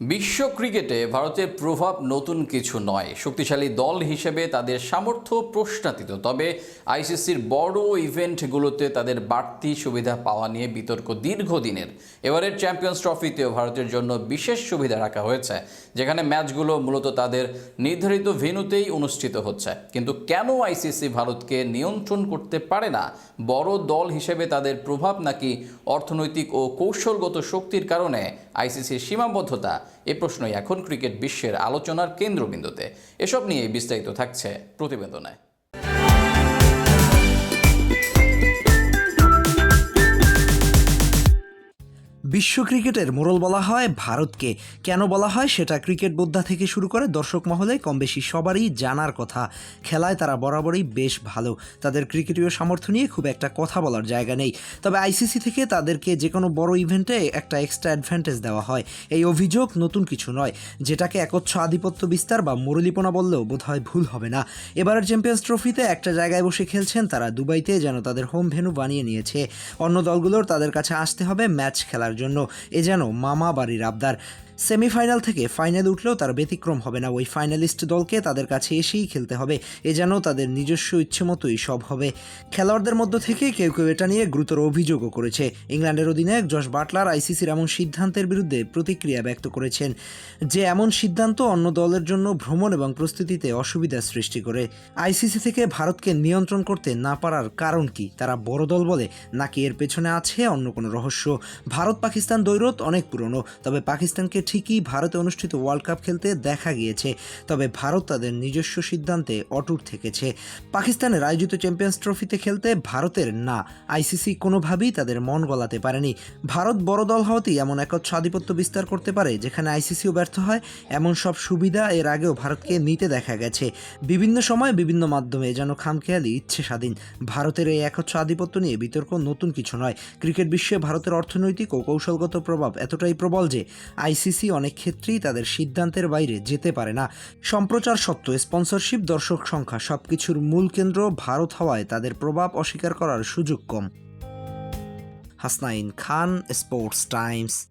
বিশ্ব ক্রিকেটে ভারতের প্রভাব নতুন কিছু নয়। শক্তিশালী দল হিসেবে তাদের সামর্থ্য প্রশ্নাতীত। তবে আইসিসির বড় ইভেন্টগুলোতে তাদের বাড়তি সুবিধা পাওয়া নিয়ে বিতর্ক দীর্ঘদিনের। এবারের চ্যাম্পিয়ন্স ট্রফিতেও ভারতের জন্য বিশেষ সুবিধা রাখা হয়েছে, যেখানে ম্যাচগুলো মূলত তাদের নির্ধারিত ভেন্যুতেই অনুষ্ঠিত হচ্ছে। কিন্তু কেন আইসিসি ভারতকে নিয়ন্ত্রণ করতে পারে না? বড় দল হিসেবে তাদের প্রভাব নাকি অর্থনৈতিক ও কৌশলগত শক্তির কারণে আইসিসির সীমাবদ্ধতা এ প্রশ্নই এখন ক্রিকেট বিশ্বের আলোচনার কেন্দ্রবিন্দুতে। এসব নিয়ে বিস্তারিত থাকছে প্রতিবেদনে। বিশ্ব ক্রিকেটের মোড়ল বলা হয় ভারতকে। কেন বলা হয়? সেটা ক্রিকেট বোদ্ধা থেকে শুরু করে দর্শক মহলে কম বেশি সবারই জানার কথা। খেলায় তারা বরাবরই বেশ ভালো। তাদের ক্রিকেটীয় সামর্থ্য নিয়ে খুব একটা কথা বলার জায়গা নেই। তবে আইসিসি থেকে তাদেরকে যে কোনো বড় ইভেন্টে একটা এক্সট্রা অ্যাডভান্টেজ দেওয়া হয়। এই অভিযোগ নতুন কিছু নয়। যেটাকে একচ্ছ আধিপত্য বিস্তার বা মুরলীপনা বললেও বোধহয় ভুল হবে না। এবারের চ্যাম্পিয়ন্স ট্রফিতে একটা জায়গায় বসে খেলছেন তারা দুবাইতে যেন তাদের হোম ভেন্যু বানিয়ে নিয়েছে। অন্য দলগুলোর তাদের কাছে আসতে হবে ম্যাচ খেলার জন্য এ যেন মামা বাড়ির আবদার। সেমিফাইনাল থেকে ফাইনাল উঠলেও তার ব্যতিক্রম হবে না। ওই ফাইনালিস্ট দলকে তাদের কাছে এসেই খেলতে হবে। এ যেন তাদের নিজস্ব ইচ্ছে মতোই সব হবে। খেলোয়াড়দের মধ্য থেকে কেউ কেউ এটা নিয়ে গুরুতর অভিযোগও করেছে। ইংল্যান্ডের অধিনায়ক জশ বাটলার আইসিসির এমন সিদ্ধান্তের বিরুদ্ধে প্রতিক্রিয়া ব্যক্ত করেছেন যে, এমন সিদ্ধান্ত অন্য দলের জন্য ভ্রমণ এবং প্রস্তুতিতে অসুবিধার সৃষ্টি করে। আইসিসি থেকে ভারতকে নিয়ন্ত্রণ করতে না পারার কারণ কি তারা বড় দল বলে, নাকি এর পেছনে আছে অন্য কোনো রহস্য? ভারত পাকিস্তান দৈরত অনেক পুরনো, তবে পাকিস্তানকে ঠিকই ভারতে অনুষ্ঠিত ওয়ার্ল্ড কাপ খেলতে দেখা গিয়েছে, তবে ভারত তাদের নিজস্ব সিদ্ধান্তে অটুট থেকেছে। পাকিস্তানের আয়োজিত চ্যাম্পিয়ন্স ট্রফিতে খেলতে ভারতের না আইসিসি কোনোভাবেই তাদের মন গলাতে পারেনি। ভারত বড় দল হওয়াতেই এমন একচ্ছ আধিপত্য বিস্তার করতে পারে, যেখানে আইসিসিও ব্যর্থ হয়। এমন সব সুবিধা এর আগেও ভারতকে নিতে দেখা গেছে। বিভিন্ন সময় বিভিন্ন মাধ্যমে যেন খামখেয়ালি, ইচ্ছে স্বাধীন। ভারতের এই একচ্ছ আধিপত্য নিয়ে বিতর্ক নতুন কিছু নয়। ক্রিকেট বিশ্বে ভারতের অর্থনৈতিক ও কৌশলগত প্রভাব এতটাই প্রবল যে আইসিসি অনেক ক্ষেত্রেই তাদের সিদ্ধান্তের বাইরে যেতে পারে না। সম্প্রচার সত্ত্বেও স্পন্সরশিপ দর্শক সংখ্যা সবকিছুর মূল কেন্দ্র ভারত হওয়ায় তাদের প্রভাব অস্বীকার করার সুযোগ কম। Hasnain Khan Sports Times